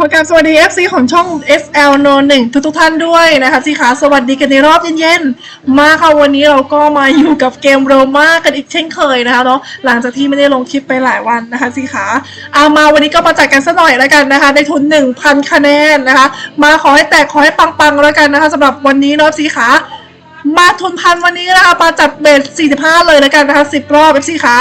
ขอกราบสวัสดี FC ของช่อง SL No 1ทุกทุกๆท่านด้วยนะคะสิคะสวัสดีกันในรอบเย็นๆ มาค่ะวันนี้เราก็มาอยู่กับเกมโรมากันอีกเช่นเคยนะคะเนาะหลังจากที่ไม่ได้ลงคลิปไปหลายวันนะคะสิคะเอามาวันนี้ก็มาจัดกันสักหน่อยแล้วกันนะคะในทุน 1,000 คะแนนนะคะ มาขอให้แตกขอให้ปังๆแล้วกันนะคะสำหรับวันนี้เนาะสิคะมาทุนพันวันนี้นะคะมาจัดเบส45 เลยแล้วกันนะคะ10 รอบ FC คะ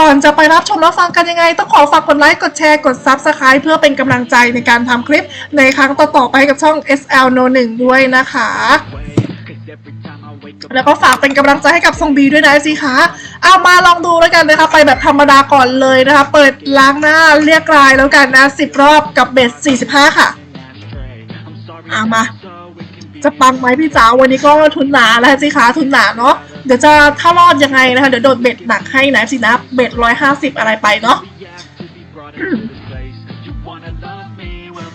ก่อนจะไปรับชมรับฟังกันยังไง ต้องขอฝากกดไลค์กดแชร์กด Subscribe เพื่อเป็นกำลังใจในการทำคลิปในครั้งต่อๆไปกับช่อง SL No 1ด้วยนะคะ แล้วก็ฝากเป็นกำลังใจให้กับซองบีด้วยนะสิคะเอามาลองดูแล้วกันนะคะ ไปแบบธรรมดาก่อนเลยนะคะ เปิดล้างหน้าเรียกรายแล้วกันนะ 10 รอบกับเบส45 ค่ะเอามา จะปังไหมพี่จ๋าวันนี้ก็ทุนหนาแล้วสิคะทุนหนาเนาะ เดี๋ยวจะถ้ารอดยังไงนะคะ เดี๋ยวโดดเบ็ดหนักให้นะสินะ เบ็ดร้อยห้าสิบอะไรไปเนาะ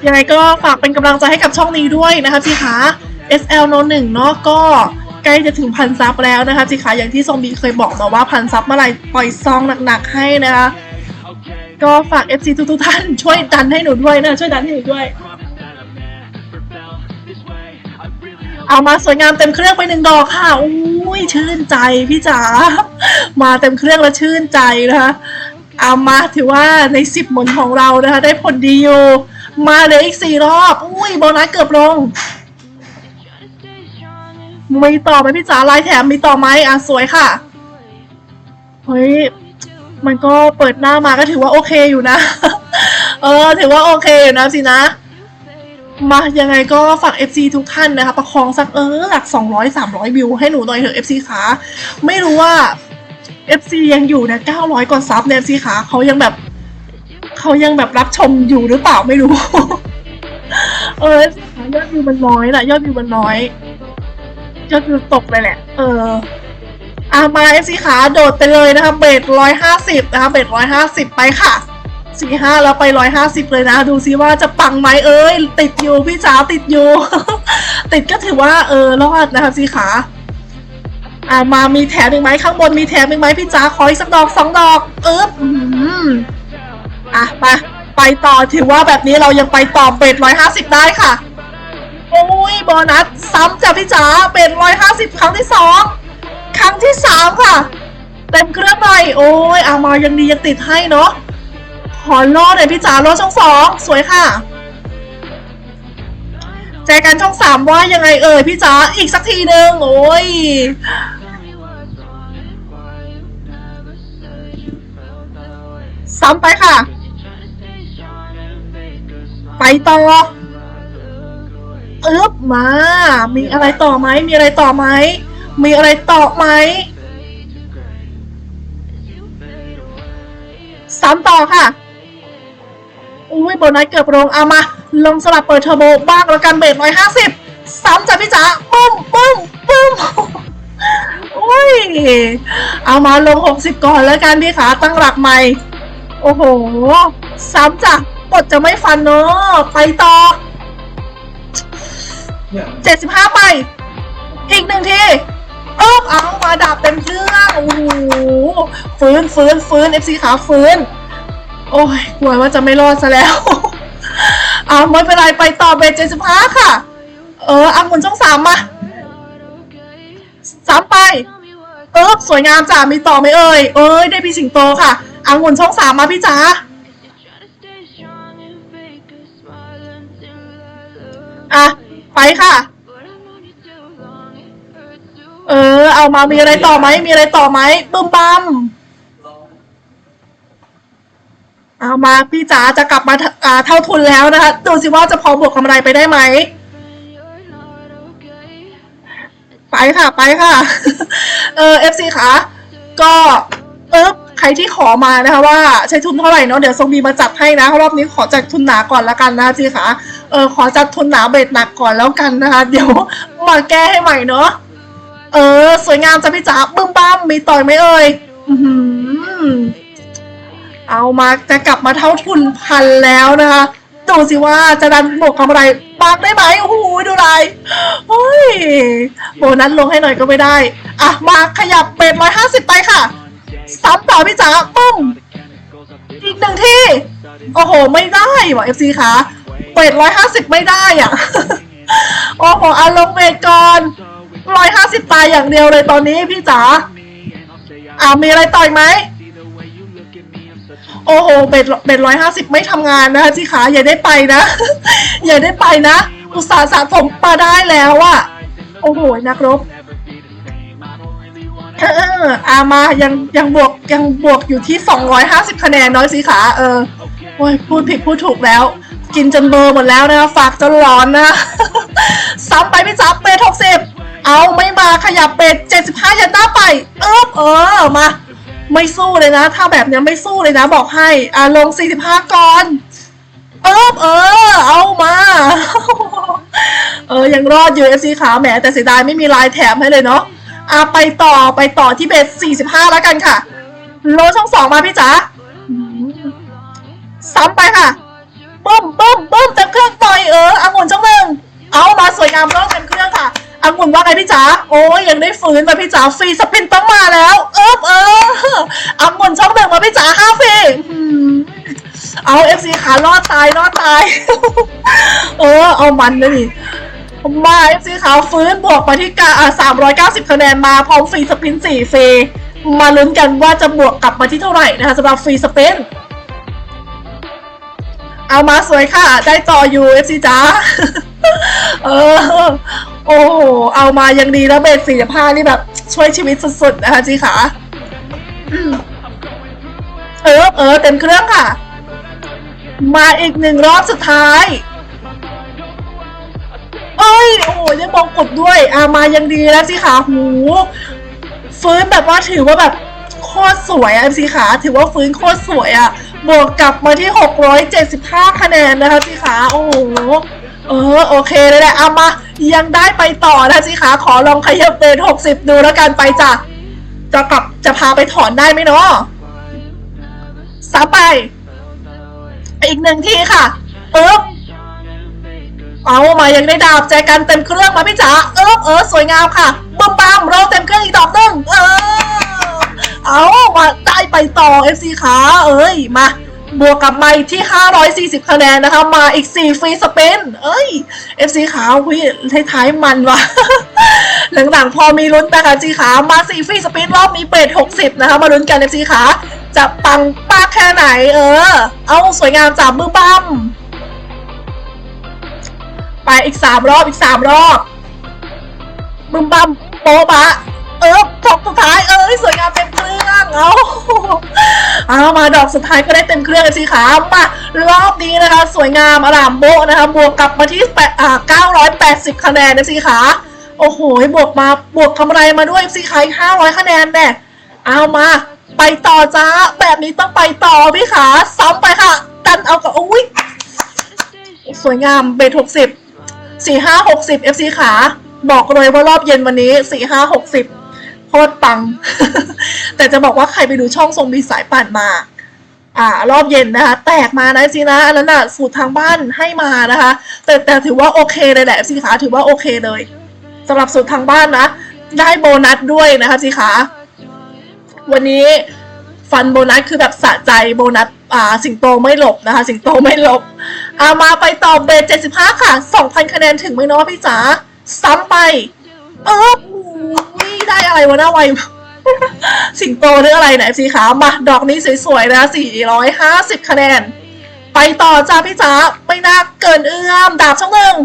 ยังไงก็ฝากเป็นกำลังใจให้กับช่องนี้ด้วยนะคะสิคะ SL No 1เนาะก็ใกล้จะถึงพันซับแล้วนะคะสิคะอย่างที่ซอมบีเคยบอกมาว่าพันซับเมื่อไหร่ปล่อยซองหนักๆให้นะคะ ก็ฝาก FC ทุกๆท่านช่วยดันให้หนูด้วยนะช่วยดันให้หนูด้วยเอามาสวยงามเต็มเครื่องไปหนึ่งดอกค่ะอุ้ ยชื่นใจพี่จ๋ามาเต็มเครื่องแล้วชื่นใจนะคะเอามาถือว่าในสิบหมนของเรานะคะ ได้ผลดีอยู่มาเลืออีกสี่รอบอุ้ยโบนัสเกือบลงมีต่อไหมพี่จ๋าลายแถมมีต่อไหมอะสวยค่ะเฮ้ยมันก็เปิดหน้ามาก็ถือว่าโอเคอยู่นะ เออ ถือว่าโอเคอยู่นะสินะ มายังไงก็ฝาก FC ทุกท่านนะคะ ประคองสักเออหลัก 200 300 วิวให้หนูหน่อยเถอะ FC ขาไม่รู้ว่า FC ยังอยู่นะ900 กว่าซับเนี่ย FC ขาเขายังแบบเขายังแบบรับชมอยู่หรือเปล่าไม่รู้ เออยอดวิวมันน้อยนะยอดวิวมันน้อยยอดวิวตกเลยแหละ เอออามา FC ขาโดดไปเลยนะคะเบส150 นะคะเบส150 ไปค่ะ สี่ห้าแล้วไปร้อยห้าสิบเลยนะ ดูซิว่าจะปังไหมเอ้ย ติดอยู่พี่จ๋าติดอยู่ ติดก็ถือว่าเออรอดนะคะสีขาอ่ามามีแถมอีกไหมข้างบนมีแถมอีกไหมพี่จ๋าขออีกสักดอกสองดอกเอ๊บอืมอะไปไปต่อถือว่าแบบนี้เรายังไปต่อเบสร้อยห้าสิบได้ค่ะ โอ้ยโบนัสซ้ำจ้ะพี่จ๋าเบสร้อยห้าสิบครั้งที่สองครั้งที่สามค่ะเต็มเครื่องหน่อยโอ้ยอามายังดียังติดให้เนาะ ขอโลดหน่อยพี่จ๋าโลดช่องสองสวยค่ะแจกันช่องสามว่ายังไงเอ่ยพี่จ๋าอีกสักทีหนึ่งโอ้ยซ้ำไปค่ะ ไปต่ออึ๊บมา มีอะไรต่อไหมมีอะไรต่อไหมมีอะไรต่อไหมซ้ำต่อค่ะ อุ้ยโบนัสเกือบลงเอามา ลงสลับเปิดเทอร์โบบ้างแล้วกันเบรกร้อยห้าสิบซ้ำจ้ะพี่จ๋าปุ้มปุ้มปุ้มอุ้ยเอามาลงหกสิบก่อนแล้วกันพี่ขาตั้งหลักใหม่ โอ้โห ซ้ำจ้ะกดจะไม่ฟันเนอะไปต่อเจ็ดสิบห้าไป อีกหนึ่งทีเอ๊บเอามาดับเต็มเครื่องโอ้โหฟื้นฟื้นฟื้นเอฟซีขาฟื้น โอ้ยกลัวว่าจะไม่รอดซะแล้วเอาไม่เป็นไรไปต่อเบเจ็ดสิบห้าค่ะ เอออังุนช่องสามมาสามไป เออสวยงามจ้ะมีต่อไหมเอ่ย เอ้ยได้พี่สิงโตค่ะอังุนช่องสามมาพี่จ๋าอะไปค่ะ เออ เอามามีอะไรต่อไหมมีอะไรต่อไหมบึมบัม เอามาพี่จ๋าจะกลับมาเท่าเท่าทุนแล้วนะคะดูสิว่าจะพอบวกกำไรไปได้ไหมไปค่ะไปค่ะ เออ FC ค่ะก็เอ๊บใครที่ขอมานะคะว่าใช้ทุนเท่าไหร่เนาะเดี๋ยวทรงมีมาจัดให้นะรอบนี้ขอจัดทุนหนาก่อนละกันนะจีค่ะเออขอจัดทุนหนาเบ็ดหนักก่อนแล้วกันนะคะ เดี๋ยวมาแก้ให้ใหม่เนาะเออ สวยงามจ้ะพี่จ๋าบึ้มบ้ามมีต่อยไหมเอ่ยอือ เอามาจะกลับมาเท่าทุนพันแล้วนะคะดูสิว่าจะดันบวกกำไรบางได้ไหมโอ้โหดูลายโอ้ยโบนัสลงให้หน่อยก็ไม่ได้ อะ มาขยับเป็นร้อยห้าสิบไปค่ะซ้ำต่อพี่จ๋าปุ้มอีกหนึ่งที่ โอ้โห ไม่ได้ว่ะ FC คะเป็ดร้อยห้าสิบไม่ได้อะ โอ้โหอาลงเวทก่อนร้อยห้าสิบตายอย่างเดียวเลยตอนนี้พี่จ๋าอ่ามีอะไรต่อยไหม โอ้โหเบ็ดเบ็ดร้อยห้าสิบไม่ทำงานนะคะจิขาอย่าได้ไปนะ อย่าได้ไปนะ อุตสาห์สะสมมาได้แล้วอะโอ้โหนักรบเอออามายังยังบวกยังบวกอยู่ที่ 250 คะแนนน้อยสีขาเออโอ้ยพูดผิดพูดถูกแล้ว กินจนเบอร์หมดแล้วนะฝากจนร้อนนะซ้ำไปพี่จับเป็ด60 เอาไม่มาขยับเป็ด75ยันหน้าไปเออเออมา ไม่สู้เลยนะ ถ้าแบบเนี้ยไม่สู้เลยนะ บอกให้ อ่าลง45ก่อนเออเออ เอามา เออ ยังรอดอยู่ FC ขาแหมแต่เสียดายไม่มีลายแถมให้เลยเนาะอะไปต่อไปต่อที่เบส45แล้วกันค่ะ โลช่องสองมาพี่จ๋าซ้ำไปค่ะบึ้มบึ้มบึ้มเต็มเครื่องต่อยเอออางุ่นช่องหนึ่งเอามาสวยงามรอบเต็ม องุ่นว่าไงพี่จ๋าโอ้ยยังได้ฟื้นมาพี่จ๋าฟรีสปินต้องมาแล้วเออเออองุ่นช่องหนึ่งมาพี่จ๋าห้าฟรีเอาเอฟซีขารอดตายรอดตาย เออ เอามันเลยดิมาเอฟซีขาวฟื้นบวกมาที่กาสามร้อยเก้าสิบคะแนนมาพร้อมฟรีสปินสี่ฟรีมาลุ้นกันว่าจะบวกกลับมาที่เท่าไหร่นะคะสำหรับฟรีสปินเอามาสวยค่ะ ได้ต่ออยู่เอฟซีจ้า เออ โอ้โห เอามายังดีแล้วเบสสี่ผ้านี่แบบ ช่วยชีวิตสุดๆนะคะจีขาเออเออเต็มเครื่องค่ะ มาอีกหนึ่งรอบสุดท้ายเอ้ย โอ้โหได้มองกดด้วยอามายังดีแล้วสิขาหูฟื้นแบบว่าถือว่าแบบโคตรสวยอะสิขาถือว่าฟื้นโคตรสวยอะ บวกกลับมาที่ 675 คะแนนนะคะสิขาโอ้โห เออโอเคเลยแหละเอามายังได้ไปต่อนะสิขาขอลองขยับเบน60ดูแล้วกันไปจ้ะจะกลับจะพาไปถอนได้ไหมเนาะสามไป อีกหนึ่งทีค่ะปึ๊บเอามายังได้ดาบแจกันเต็มเครื่องมาพี่จ๋าเออเออสวยงามค่ะบึ้มบามเราเต็มเครื่องอีกดอกหนึงเออเอามาได้ไปต่อ FC ขาเอ้ยมา บวกกับไมค์ที่ 540 คะแนนนะคะ มาอีก 4 ฟรีสเปน เอ้ย FC ขาวิท้ายๆมันวะหลังๆพอมีลุ้นนะคะจีขามา 4 ฟรีสเปนรอบนี้เป็ด60 นะคะ มาลุ้นกัน FC ขาจะปังมาแค่ไหน เออ เอาสวยงามจากบึ้มบ้มไปอีกสามรอบอีกสามรอบบึมบัมโป๊ะบะเออดอกสุดท้าย เอ้ยสวยงามเต็ม เอาเอามาดอกสุดท้ายก็ได้เต็มเครื่องสิคะมารอบนี้นะคะ สวยงามอลามโบนะคะบวกกลับมาที่แปดอ่า980 คะแนนนะสิคะโอ้โหบวกมาบวกกำไรมาด้วยสิคะ500 คะแนนแน่เอามาไปต่อจ้า แบบนี้ต้องไปต่อพี่ขาซ้ำไปค่ะ กันเอากับอุ้ยสวยงามเบทหกสิบสี่ห้าหกสิบ FC ขา บอกเลยว่ารอบเย็นวันนี้สี่ห้าหกสิบ โคตรปัง แต่จะบอกว่าใครไปดูช่องทรงดีสายป่านมา อ่ารอบเย็นนะคะ แตกมานะสินะอันนั้นน่ะสูตรทางบ้านให้มานะคะ แต่แต่ถือว่าโอเคเลยแหละสิขาถือว่าโอเคเลยสำหรับสูตรทางบ้านนะ ได้โบนัสด้วยนะคะสิขาวันนี้ฟันโบนัสคือแบบสะใจโบนัสอ่าสิงโตไม่หลบนะคะ สิงโตไม่หลบอามาไปต่อเบส75ค่ะ2,000คะแนนถึงไหมเนาะพี่จ๋าซ้ำไป เออ ได้อะไรวะหน้าไวสิงโตหรืออะไรไหนสีขาวมาดอกนี้สวยๆนะ450 คะแนน ไปต่อจ้าพี่จ๋าไม่น่าเกินเอื้อม ดาบช่องหนึ่ง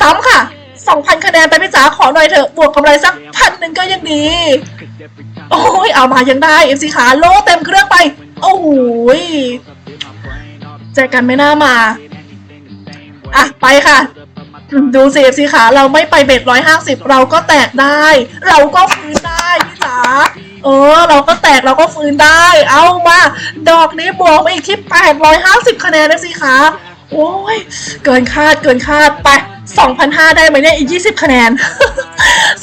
ซ้ำค่ะ 2,000 คะแนนไปพี่จ๋าขอหน่อยเถอะ บวกกำไรสักพันหนึ่งก็ยังดี โอ้ยเอามายังได้เอฟซีขาโลเต็มเครื่องไป โอ้โหยแจกันไม่น่ามา อะ ไปค่ะ ดูสิเอฟซีขาเราไม่ไปเบ็ดร้อยห้าสิบเราก็แตกได้ เราก็ฟื้นได้พี่จ๋าเออ เราก็แตกเราก็ฟื้นได้ เอามา ดอกนี้บวกไปอีกที่แปดร้อยห้าสิบคะแนนนะสิคะโอ้ย เกินคาดเกินคาดไปสองพันห้าได้ไหมเนี่ยอีกยี่สิบคะแนน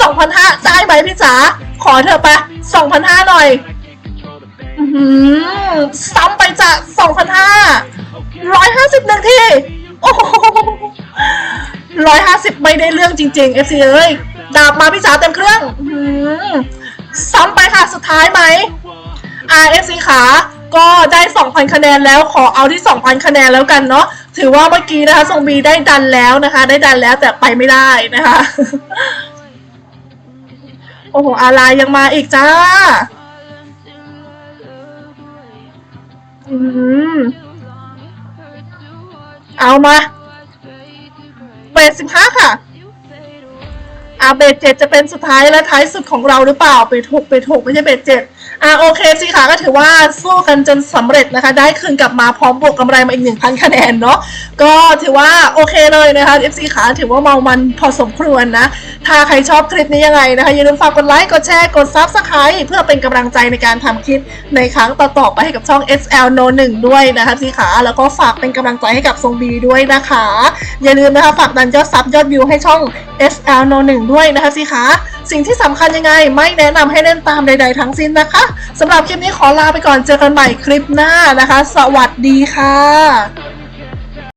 สองพันห้าได้ไหมพี่จ๋าขอเถอะไปสองพันห้าหน่อยซ้ำไปจ้ะสองพันห้าร้อยห้าสิบหนึ่งที โอ้ ร้อยห้าสิบไม่ได้เรื่องจริงๆเอฟซีเอ้ยดาบมาพี่จ๋าเต็มเครื่องอซ้ำไปค่ะสุดท้ายไหม RFC ขาก็ได้ 2,000 คะแนนแล้วขอเอาที่ 2,000 คะแนนแล้วกันเนาะถือว่าเมื่อกี้นะคะทรงบีได้ดันแล้วนะคะ ได้ดันแล้วแต่ไปไม่ได้นะคะ โอ้โหอะไรยังมาอีกจ้า อืมเอามา เบสสิบห้าค่ะอ่าเบสเจ็ดจะเป็นสุดท้ายและท้ายสุดของเราหรือเปล่าเบสหกเบสหกไม่ใช่เบสเจ็ดอ่าโอเคสิค่ะก็ถือว่าสู้กันจนสำเร็จนะคะ ได้คืนกลับมาพร้อมบวกกำไรมาอีกหนึ่งพันคะแนนเนาะก็ถือว่าโอเคเลยนะคะเอฟซีขาถือว่าเมามันพอสมควรนะ ถ้าใครชอบคลิปนี้ยังไงนะคะ อย่าลืมฝากกดไลค์ กดแชร์ กด Subscribe เพื่อเป็นกำลังใจในการทำคลิปในครั้งต่อๆไปให้กับช่อง SL No 1ด้วยนะคะสีขา แล้วก็ฝากเป็นกำลังใจให้กับทรงบีด้วยนะคะ อย่าลืมนะคะฝากดันยอดซับยอดวิวให้ช่อง SL No 1ด้วยนะคะสีขาสิ่งที่สำคัญยังไง ไม่แนะนำให้เล่นตามใด ๆ ทั้งสิ้นนะคะสำหรับคลิปนี้ขอลาไปก่อนเจอกันใหม่คลิปหน้านะคะ สวัสดีค่ะ